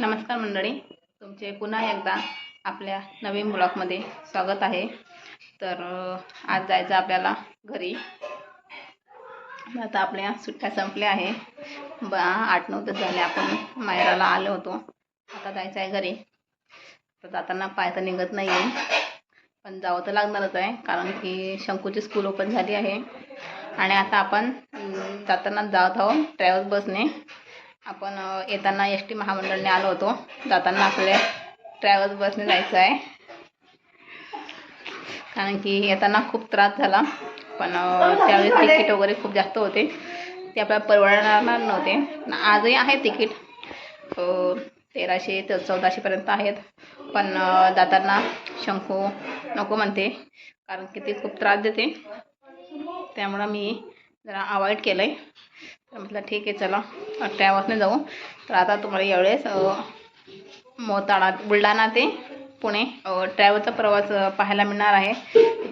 नमस्कार मंडळी तुमचे पुन्हा एकदा आपल्या नवीन ब्लॉगमध्ये स्वागत आहे. तर आज जायचं आपल्याला घरी. आता आपल्या सुट्ट्या संपल्या आहे. ब आठ नऊ दिवस झाले आपण मायराला आलो होतो. आता जायचं आहे घरी. तर जाताना पाय तर निघत नाही आहे पण जावं तर लागणारच आहे कारण की शंकूची स्कूल ओपन झाली आहे. आणि आता आपण जाताना जात आहोत ट्रॅव्हल्स बसने आपण येताना एस टी महामंडळने आलो होतो. जाताना आपल्या ट्रॅव्हल्स बसने जायचं आहे. कारण की येताना खूप त्रास झाला. पण त्यावेळेस तिकीट वगैरे खूप जास्त होते. ते आपल्याला परवडणार नव्हते. आजही आहे तिकीट. तेराशे ते चौदाशेपर्यंत आहेत. पण जाताना शंकू नको म्हणते. कारण की ते खूप त्रास देते. त्यामुळं मी जरा अवॉइड केलं आहे तर म्हटलं ठीक आहे चला ट्रॅव्हल्सने जाऊ. तर आता तुम्हाला यावेळेस मोताळा बुलढाणा ते पुणे ट्रॅव्हलचा प्रवास पाहायला मिळणार आहे.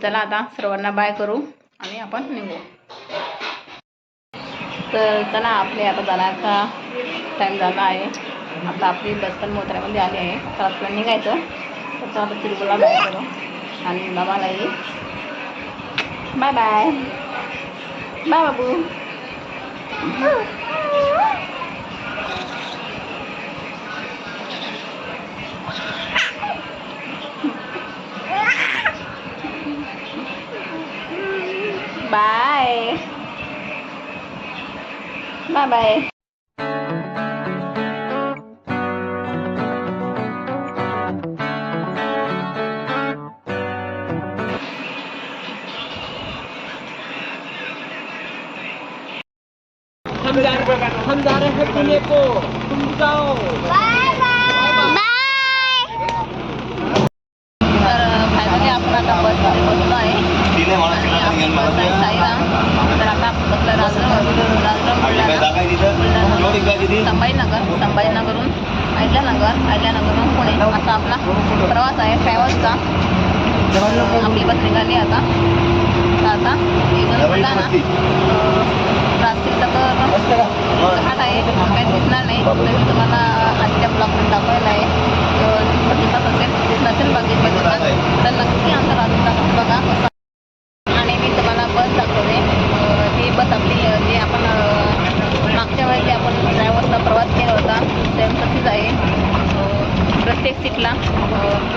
चला आता सर्वांना बाय करू आणि आपण निघू. तर चला आपले आता जाण्याचा टाईम झाला आहे. आता आपली बस पण आली आहे. तर आपल्याला निघायचं. तर आता तिरुपला बाय करू आणि बाबालाही. Bye bye. बाय बाबू. बाय बाय बाय हम जा हम जा रहे हैं पुणे को तुम जाओ संभाजीनगर संभाजीनगरहून अहिल्यानगर अहिल्यानगरहून पुणे असा आपला प्रवास आहे ट्रॅव्हल्सचा आपली बस निघाली आता आता इथून बुलढाणा अं, रात्री तर घाट आहे काही दिसणार नाही. तर मी तुम्हाला आजच्या ब्लॉगमध्ये दाखवलेलं आहे. दिसत असेल नसेल बघितलं तर नक्की आमचा बघा. कसा आणि मी तुम्हाला बस दाखवते. ही बस आपली जी आपण मागच्या वेळेस आपण ड्रायव्हरचा प्रवास केला होता सेम तशीच आहे प्रत्येक सीटला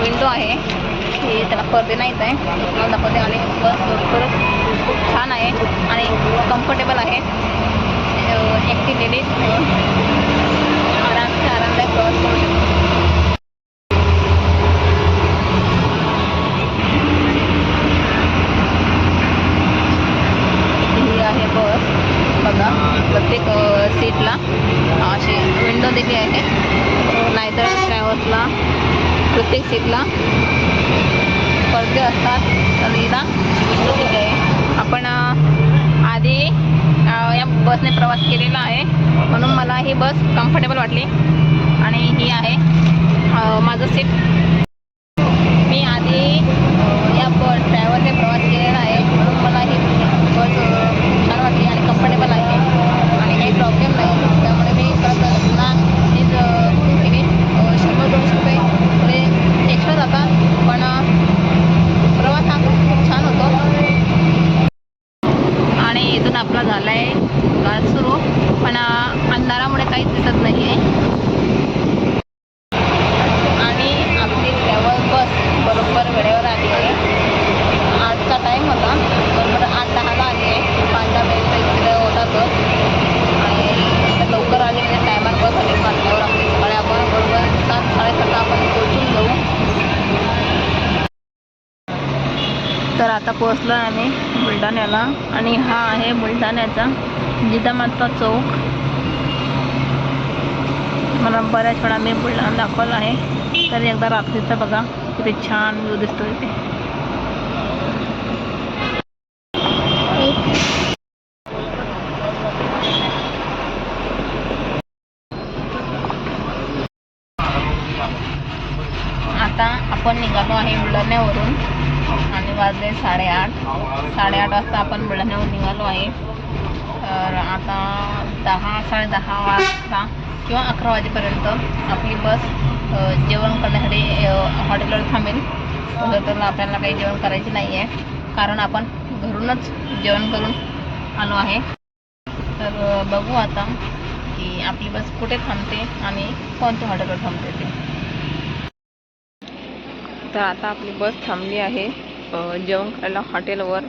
विंडो आहे. हे त्याला पडदे नाहीच आहे. मला दाखवते आणि बस खरंच खूप छान आहे आणि कम्फर्टेबल आहे. एकटी लेडीज आरामचे आरामदायक प्रवास करू शकतो. ही आहे बस. बघा प्रत्येक सीटला अशी विंडो दिली आहे. नाहीतर ट्रॅव्हल्सला प्रत्येक सीटला पडदे असतात. तर हिला विंडो आहे. आपण आधी या बसने प्रवास केलेला आहे. म्हणून मला ही बस कम्फर्टेबल वाटली. आणि ही आहे माझं सीट मी आधी अ, या ब ट्रॅव्हलने प्रवास केलेला आहे म्हणून मला ही बस अ, छान वाटली आणि कम्फर्टेबल आहे आणि काही प्रॉब्लेम नाही त्यामुळे मी परत पुन्हा हीच बुकिंग केली अ, शंभर दोनशे रुपये थोडे एक्स्ट्रा जातात पण अ, प्रवास हा खूप खूप छान होतो आणि इथून आपला झाला आहे घाट सुरू पण अ, अंधारामुळे काहीच दिसत नाही आहे आणि आपली ट्रॅव्हल बस बरोबर वेळेवर आली आहे. आठचा टाईम होता बरोबर आठ दहाला आली आहे. पाच दहा मिनिटं इकडे होता तो. आणि लवकर आली म्हणजे टायमात बस आली. म्हटल्यावर आपली सकाळी आपण बरोबर सात साडेसातला आपण पोचून जाऊ. तर आता पोहोचलो आहे आम्ही बुलढाण्याला. आणि हा आहे बुलढाण्याचा जिजामाता चौक. मला बऱ्याच वेळा मी बुलढाणा दाखवला आहे. तर एकदा रात्रीचं बघा किती छान व्ह्यू दिसतो इथे आता आपण निघालो आहे बुलढाण्यावरून. आणि वाजले साडेआठ. साडेआठ वाजता आपण बुलढाण्यावरून निघालो आहे. तर आता दहा साडे दहा वाजता किंवा अकरा वाजेपर्यंत आपली बस जेवण करण्यासाठी हॉटेलवर थांबेल. तर आपल्याला काही जेवण करायचे नाही आहे कारण आपण घरूनच जेवण करून आलो आहे. तर बघू आता की आपली बस कुठे थांबते आणि कोणत्या हॉटेलवर थांबते ते. तर आता आपली बस थांबली आहे. जेवण करायला हॉटेलवर.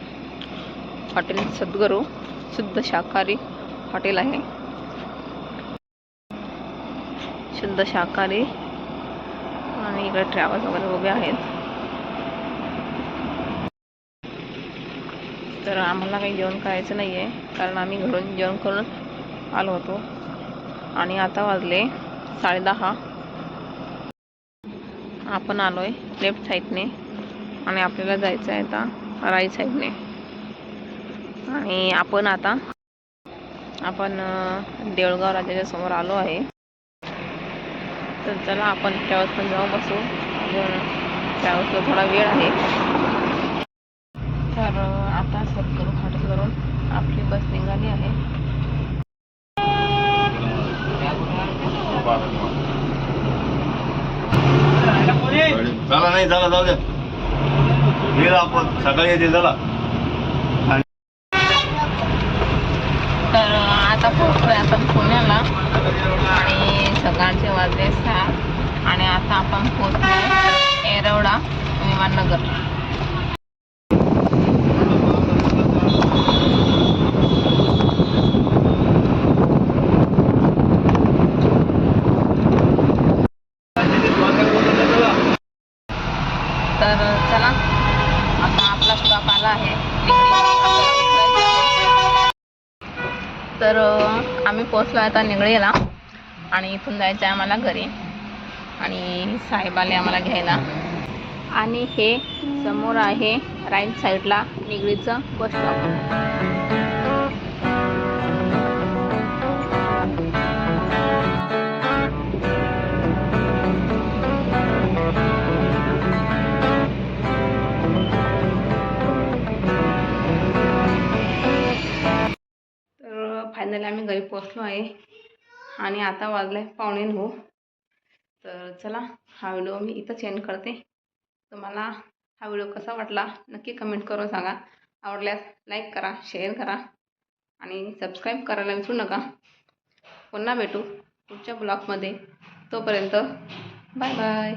हॉटेल सद्गुरू शुद्ध शाकाहारी हॉटेल आहे. शुद्ध शाकाहारी. आणि इकडे ट्रॅव्हल्स वगैरे उभे आहेत. तर आम्हाला काही जेवण करायचं नाही आहे कारण आम्ही घरून जेवण करून आलो होतो. आणि आता वाजले साडेदहा आपण आलो आहे लेफ्ट साईडने आणि आपल्याला जायचं आहे आता राईट साईडने आणि आपण आता आपण देऊळगाव राजाच्या समोर आलो आहे. तर चला आपण ट्रॅव्हल्सला जाऊन बसू. अजून ट्रॅव्हल्सला थोडा वेळ आहे. तर आता सद्गुरू हॉटेलवरून आपली बस निघाली आहे. चला नाही चला जाऊ द्या. आपण. सकाळी येते चला तर अं, आता पोहोचलोय. आपण पुण्याला. आणि सकाळचे वाजले सहा आणि आता आपण पोहोचलोय येरवडा विमाननगर तर चला आता आपला स्टॉप आला आहे तर आम्ही पोचलो आता निगडीला आणि इथून जायचं आहे आम्हाला घरी आणि साहेब आले आम्हाला घ्यायला. आणि हे समोर आहे राईट साईडला निगडीचं बस स्टॉप फायनली आम्ही घरी पोचलो आहे. आणि आता वाजलं आहे पावणे नऊ. तर चला हा व्हिडिओ मी इथं सेंड करते. तुम्हाला हा व्हिडिओ कसा वाटला नक्की कमेंट करून सांगा. आवडल्यास लाईक करा शेअर करा आणि सबस्क्राईब करायला विसरू नका. पुन्हा भेटू पुढच्या ब्लॉगमध्ये तोपर्यंत बाय बाय